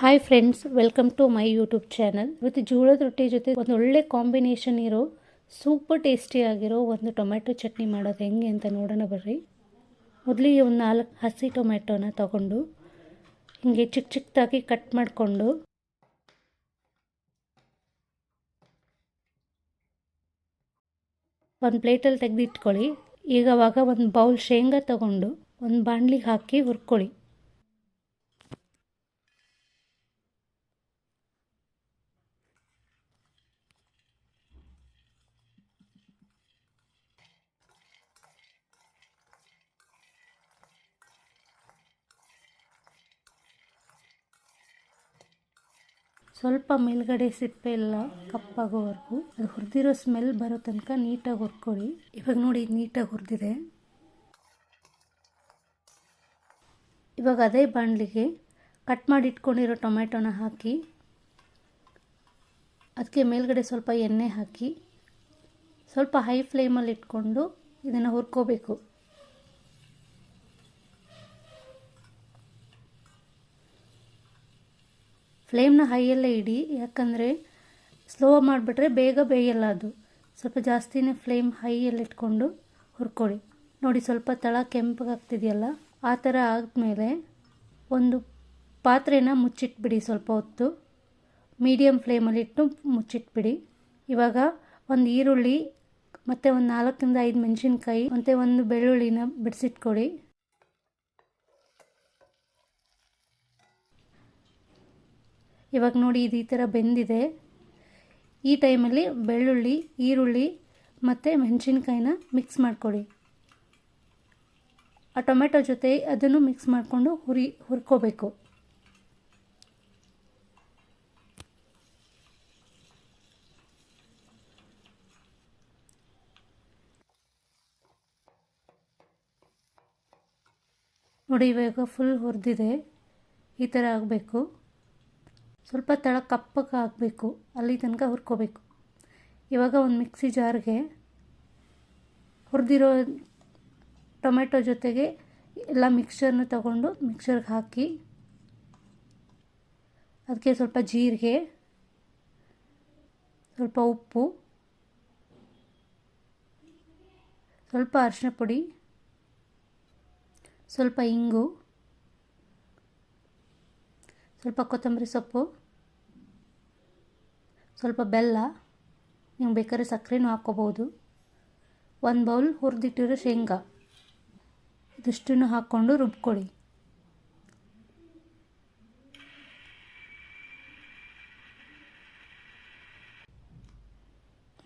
Hi friends welcome to my YouTube channel ಇವತ್ತು ಜೋಳದ ರೊಟ್ಟಿ ಜೊತೆ ಒಂದು ಒಳ್ಳೆ ಕಾಂಬಿನೇಷನ್ ಇರೋ ಸೂಪರ್ ಟೇಸ್ಟಿ ಆಗಿರೋ ಒಂದು ಟೊಮೆಟೊ ಚಟ್ನಿ ಮಾಡೋದು ಹೆಂಗೆ ಅಂತ ನೋಡೋಣ ಬರ್ರಿ. ಮೊದಲಿಗೆ ಒಂದು ನಾಲ್ಕು ಹಸಿ ಟೊಮೆಟೊನ ತಗೊಂಡು ಹಿಂಗೆ ಚಿಕ್ಕ ಚಿಕ್ಕದಾಗಿ ಕಟ್ ಮಾಡಿಕೊಂಡು ಒಂದು ಪ್ಲೇಟಲ್ಲಿ ತೆಗೆದಿಟ್ಕೊಳ್ಳಿ. ಈಗ ಅವಾಗ ಒಂದು ಬೌಲ್ ಶೇಂಗಾ ತಗೊಂಡು ಒಂದು ಬಾಣಲಿಗೆ ಹಾಕಿ ಹುರ್ಕೊಳ್ಳಿ. ಸ್ವಲ್ಪ ಮೇಲ್ಗಡೆ ಸಿಪ್ಪೆ ಎಲ್ಲ ಕಪ್ಪಾಗೋವರೆಗೂ. ಅದು ಹುರಿದಿರೋ ಸ್ಮೆಲ್ ಬರೋ ತನಕ ನೀಟಾಗಿ ಹುರ್ಕೊಳ್ಳಿ. ಇವಾಗ ನೋಡಿ ನೀಟಾಗಿ ಹುರಿದಿದೆ. ಇವಾಗ ಅದೇ ಬಾಣಲಿಗೆ ಕಟ್ ಮಾಡಿ ಇಟ್ಕೊಂಡಿರೋ ಟೊಮೆಟೊನ ಹಾಕಿ ಅದಕ್ಕೆ ಮೇಲ್ಗಡೆ ಸ್ವಲ್ಪ ಎಣ್ಣೆ ಹಾಕಿ, ಸ್ವಲ್ಪ ಹೈ ಫ್ಲೇಮಲ್ಲಿ ಇಟ್ಕೊಂಡು ಇದನ್ನು ಹುರ್ಕೋಬೇಕು. ಫ್ಲೇಮ್ನ ಹೈಯಲ್ಲೇ ಇಡಿ, ಯಾಕಂದರೆ ಸ್ಲೋ ಮಾಡಿಬಿಟ್ರೆ ಬೇಗ ಬೇಯಲ್ಲ ಅದು. ಸ್ವಲ್ಪ ಜಾಸ್ತಿನೇ ಫ್ಲೇಮ್ ಹೈಯಲ್ಲಿ ಇಟ್ಕೊಂಡು ಹುರ್ಕೊಳ್ಳಿ. ನೋಡಿ, ಸ್ವಲ್ಪ ತಳ ಕೆಂಪಗಾಗ್ತಿದೆಯಲ್ಲ ಆ ಥರ ಆದಮೇಲೆ ಒಂದು ಪಾತ್ರೆನ ಮುಚ್ಚಿಟ್ಬಿಡಿ ಸ್ವಲ್ಪ ಹೊತ್ತು. ಮೀಡಿಯಮ್ ಫ್ಲೇಮಲ್ಲಿಟ್ಟು ಮುಚ್ಚಿಟ್ಬಿಡಿ. ಇವಾಗ ಒಂದು ಈರುಳ್ಳಿ, ಮತ್ತು ಒಂದು ನಾಲ್ಕರಿಂದ ಐದು ಮೆಣಸಿನ್ಕಾಯಿ, ಮತ್ತು ಒಂದು ಬೆಳ್ಳುಳ್ಳಿನ ಬಿಡಿಸಿಟ್ಕೊಡಿ. ಇವಾಗ ನೋಡಿ ಇದು ಈ ಥರ ಬೆಂದಿದೆ. ಈ ಟೈಮಲ್ಲಿ ಬೆಳ್ಳುಳ್ಳಿ, ಈರುಳ್ಳಿ ಮತ್ತು ಮೆಣಸಿನ್ಕಾಯಿನ ಮಿಕ್ಸ್ ಮಾಡಿಕೊಡಿ. ಆ ಟೊಮೆಟೊ ಜೊತೆ ಅದನ್ನು ಮಿಕ್ಸ್ ಮಾಡಿಕೊಂಡು ಹುರಿ, ಹುರ್ಕೋಬೇಕು. ನೋಡಿ ಇವಾಗ ಫುಲ್ ಹುರಿದಿದೆ. ಈ ಥರ ಆಗಬೇಕು. ಸ್ವಲ್ಪ ತಳ ಕಪ್ಪಗೆ ಹಾಕಬೇಕು ಅಲ್ಲಿ ತನಕ ಹುರ್ಕೋಬೇಕು. ಇವಾಗ ಒಂದು ಮಿಕ್ಸಿ ಜಾರ್ಗೆ ಹುರಿದಿರೋ ಟೊಮೆಟೊ ಜೊತೆಗೆ ಎಲ್ಲ ಮಿಕ್ಸ್ಚರ್ನ ತಗೊಂಡು ಮಿಕ್ಸರ್ಗೆ ಹಾಕಿ ಅದಕ್ಕೆ ಸ್ವಲ್ಪ ಜೀರಿಗೆ, ಸ್ವಲ್ಪ ಉಪ್ಪು, ಸ್ವಲ್ಪ ಅರಿಶಿನ ಪುಡಿ, ಸ್ವಲ್ಪ ಇಂಗು ಸ್ವಲ್ಪ ಕೊತ್ತಂಬರಿ ಸೊಪ್ಪು, ಸ್ವಲ್ಪ ಬೆಲ್ಲ, ನೀವು ಬೇಕಾದ್ರೆ ಸಕ್ಕರೆನೂ ಹಾಕ್ಕೋಬೋದು. ಒಂದು ಬೌಲ್ ಹುರಿದಿಟ್ಟಿರೋ ಶೇಂಗಾ. ಇದಿಷ್ಟನ್ನು ಹಾಕ್ಕೊಂಡು ರುಬ್ಕೊಳ್ಳಿ.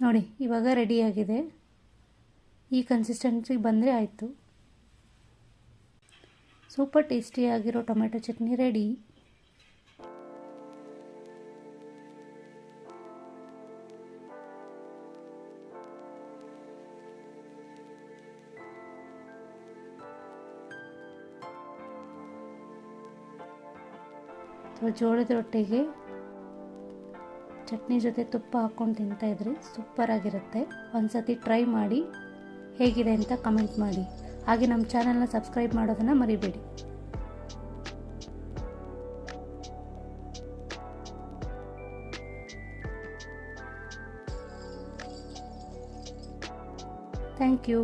ನೋಡಿ, ಇವಾಗ ರೆಡಿಯಾಗಿದೆ ಈ ಕನ್ಸಿಸ್ಟೆನ್ಸಿಗೆ ಬಂದರೆ ಆಯಿತು. ಸೂಪರ್ ಟೇಸ್ಟಿಯಾಗಿರೋ ಟೊಮೆಟೊ ಚಟ್ನಿ ರೆಡಿ ಅಥವಾ ಜೋಳದ ರೊಟ್ಟಿಗೆ ಚಟ್ನಿ ಜೊತೆ ತುಪ್ಪ ಹಾಕ್ಕೊಂಡು ತಿಂತಾಯಿದ್ರೆ ಸೂಪರಾಗಿರುತ್ತೆ ಒಂದು ಸತಿ ಟ್ರೈ ಮಾಡಿ ಹೇಗಿದೆ ಅಂತ ಕಮೆಂಟ್ ಮಾಡಿ. ಹಾಗೆ ನಮ್ಮ ಚಾನಲ್ನ ಸಬ್ಸ್ಕ್ರೈಬ್ ಮಾಡೋದನ್ನು ಮರಿಬೇಡಿ. Thank you